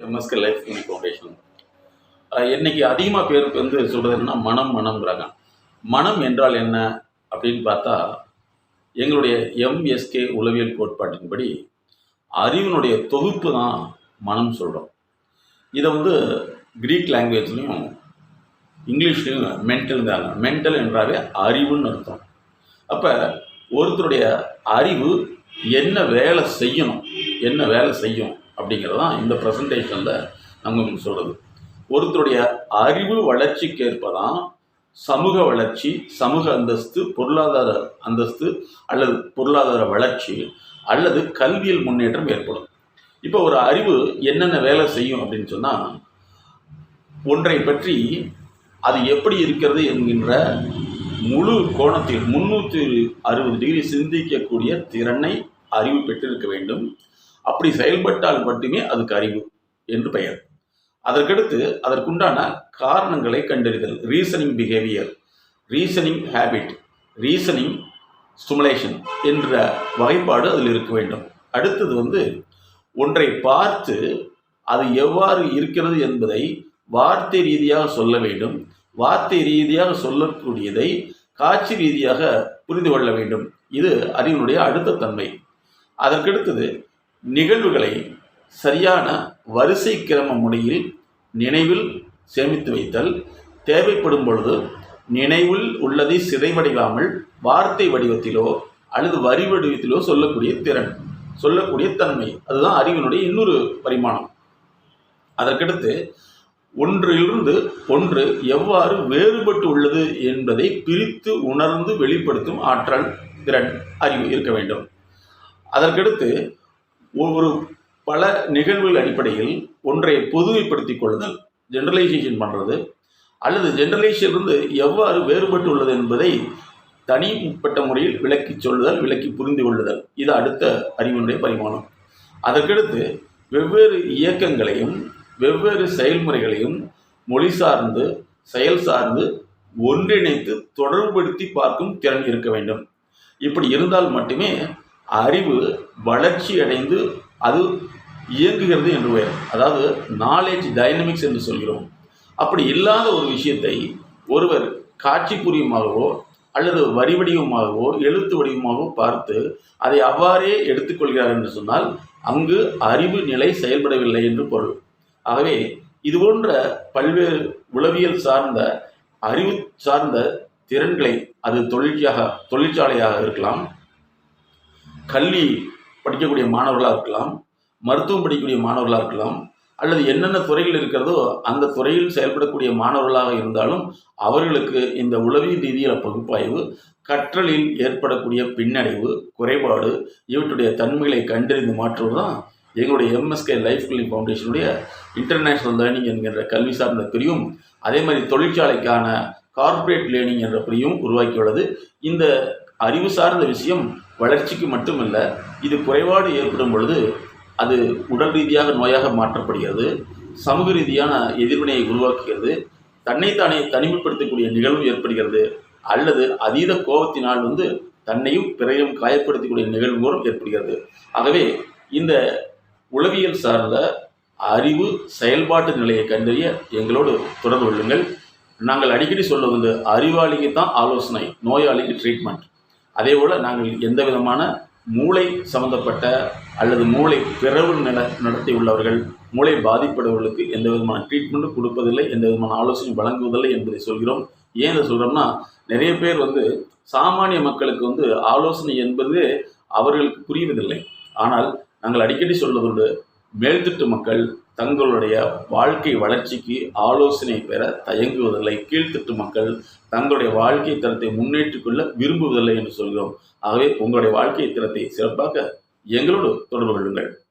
MSK life unique foundation இன்னைக்கு அதிகமாக பேருக்கு வந்து சொல்கிறது மனம் மனம்ங்கிறாங்க மனம் என்றால் என்ன அப்படின்னு பார்த்தா எங்களுடைய எம்எஸ்கே உளவியல் கோட்பாட்டின்படி அறிவினுடைய தொகுப்பு தான் மனம் சொல்கிறோம் இதை வந்து கிரீக் லாங்குவேஜ்லேயும் இங்கிலீஷ்லேயும் மென்டல்ங்கிறாங்க மென்டல் என்றாவே அறிவுன்னு அர்த்தம். அப்போ ஒருத்தருடைய அறிவு என்ன வேலை செய்யணும்? என்ன வேலை செய்யும்? அப்படிங்கிறது தான் இந்த ப்ரெசன்டேஷனில் நம்ம சொல்கிறது ஒருத்தருடைய அறிவு வளர்ச்சிக்கேற்ப தான் சமூக வளர்ச்சி சமூக அந்தஸ்து பொருளாதார அந்தஸ்து அல்லது பொருளாதார வளர்ச்சி அல்லது கல்வியில் முன்னேற்றம் ஏற்படும். இப்போ ஒரு அறிவு என்னென்ன வேலை செய்யும் அப்படின்னு சொன்னால் ஒன்றை பற்றி அது எப்படி இருக்கிறது என்கின்ற முழு கோணத்தில் முன்னூற்றி அறுபது டிகிரி சிந்திக்கக்கூடிய திறனை அறிவு பெற்றிருக்க வேண்டும். அப்படி செயல்பட்டால் மட்டுமே அதுக்கு அறிவு என்று பெயர். அதற்கடுத்து அதற்குண்டான காரணங்களை கண்டறிதல் reasoning behaviour reasoning habit reasoning stimulation என்ற வகைப்பாடு அதில் இருக்க வேண்டும். அடுத்தது வந்து ஒன்றை பார்த்து அது எவ்வாறு இருக்கிறது என்பதை வார்த்தை ரீதியாக சொல்ல வேண்டும். வார்த்தை ரீதியாக சொல்லக்கூடியதை காட்சி ரீதியாக புரிந்து கொள்ள வேண்டும். இது அறிவினுடைய அடுத்த தன்மை. அதற்கடுத்தது நிகழ்வுகளை சரியான வரிசை கிரம முறையில் நினைவில் சேமித்து வைத்தல் தேவைப்படும் பொழுது நினைவில் உள்ளதை சிதைவடையாமல் வார்த்தை வடிவத்திலோ அல்லது வரி வடிவத்திலோ சொல்லக்கூடிய திறன் சொல்லக்கூடிய தன்மை. அதுதான் அறிவினுடைய இன்னொரு பரிமாணம். அதற்கடுத்து ஒன்றிலிருந்து ஒன்று எவ்வாறு வேறுபட்டு உள்ளது என்பதை பிரித்து உணர்ந்து வெளிப்படுத்தும் ஆற்றல் திறன் அறிவு இருக்க வேண்டும். அதற்கடுத்து ஒரு பல நிகழ்வுகள் அடிப்படையில் ஒன்றை பொதுமைப்படுத்திக் கொள்ளுதல் ஜென்ரலைசேஷன் பண்ணுறது அல்லது ஜென்ரலைசேஷனிலிருந்து எவ்வாறு வேறுபட்டு உள்ளது என்பதை தனிப்பட்ட முறையில் விளக்கி சொல்லுதல் விளக்கி புரிந்து கொள்ளுதல். இது அடுத்த அறிவுடைய பரிமாணம். அதற்கடுத்து வெவ்வேறு இயக்கங்களையும் வெவ்வேறு செயல்முறைகளையும் மொழி சார்ந்து செயல் சார்ந்து ஒன்றிணைத்து தொடர்புபடுத்தி பார்க்கும் திறன் இருக்க வேண்டும். இப்படி இருந்தால் மட்டுமே அறிவு வளர்ச்சி அடைந்து அது இயங்குகிறது என்று பெயர் அதாவது நாலேஜ் டைனமிக்ஸ் என்று சொல்கிறோம். அப்படி இல்லாத ஒரு விஷயத்தை ஒருவர் காட்சி புரியுமாகவோ அல்லது வரி வடிவமாகவோ எழுத்து வடிவமாகவோ பார்த்து அதை அவ்வாறே எடுத்துக்கொள்கிறார் என்று சொன்னால் அங்கு அறிவு நிலை செயல்படவில்லை என்று பொருள். ஆகவே இது போன்ற பல்வேறு உளவியல் சார்ந்த அறிவு சார்ந்த திறன்களை அது தொழிற்சியாக தொழிற்சாலையாக இருக்கலாம். கல்வி படிக்கக்கூடிய மாணவர்களாக இருக்கலாம் மருத்துவம் படிக்கக்கூடிய மாணவர்களாக இருக்கலாம் அல்லது என்னென்ன துறைகள் இருக்கிறதோ அந்த துறையில் செயல்படக்கூடிய மாணவர்களாக இருந்தாலும் அவர்களுக்கு இந்த உளவியல் ரீதியில பகுப்பாய்வு கற்றலில் ஏற்படக்கூடிய பின்னடைவு குறைபாடு இவற்றுடைய தன்மைகளை கண்டறிந்து மாற்றுவது தான் எங்களுடைய எம்எஸ்கே லைஃப் கிளினிக் ஃபவுண்டேஷனுடைய இன்டர்நேஷ்னல் லேர்னிங் என்கின்ற கல்வி சார்ந்த பிரிவும் அதே மாதிரி தொழிற்சாலைக்கான கார்ப்பரேட் லேர்னிங் என்ற பிரிவும் உருவாக்கியுள்ளது. இந்த அறிவு சார்ந்த விஷயம் வளர்ச்சிக்கு மட்டுமல்ல இது குறைபாடு ஏற்படும் பொழுது அது உடல் ரீதியாக நோயாக மாற்றப்படுகிறது சமூக ரீதியான எதிர்வினையை உருவாக்குகிறது தன்னைத்தானே தனிமைப்படுத்தக்கூடிய நிகழ்வு ஏற்படுகிறது அல்லது அதீத கோபத்தினால் வந்து தன்னையும் பிறையும் காயப்படுத்தக்கூடிய நிகழ்வுகளும் ஏற்படுகிறது. ஆகவே இந்த உளவியல் சார்ந்த அறிவு செயல்பாட்டு நிலையை கண்டறிய எங்களோடு தொடர்பு கொள்ளுங்கள். நாங்கள் அடிக்கடி சொல்ல வந்து அறிவாளிக்கு தான் ஆலோசனை நோயாளிக்கு ட்ரீட்மெண்ட் அதே போல் நாங்கள் எந்த விதமான மூளை சம்பந்தப்பட்ட அல்லது மூளை பிறவு நில நடத்தி உள்ளவர்கள் மூளை பாதிப்படவர்களுக்கு எந்த விதமான ட்ரீட்மெண்ட்டும் கொடுப்பதில்லை எந்த விதமான ஆலோசனையும் வழங்குவதில்லை என்பதை சொல்கிறோம். ஏன் இதை சொல்கிறோம்னா நிறைய பேர் வந்து சாமானிய மக்களுக்கு வந்து ஆலோசனை என்பது அவர்களுக்கு புரிவதில்லை. ஆனால் நாங்கள் அடிக்கடி சொல்வதுண்டு மேல்திட்டு மக்கள் தங்களுடைய வாழ்க்கை வளர்ச்சிக்கு ஆலோசனை பெற தயங்குவதில்லை. கீழ்த்திட்டு மக்கள் தங்களுடைய வாழ்க்கை தரத்தை முன்னேற்றிக் கொள்ள விரும்புவதில்லை என்று சொல்கிறோம். ஆகவே உங்களுடைய வாழ்க்கை தரத்தை சிறப்பாக எங்களோடு தொடர்பு கொள்ளுங்கள்.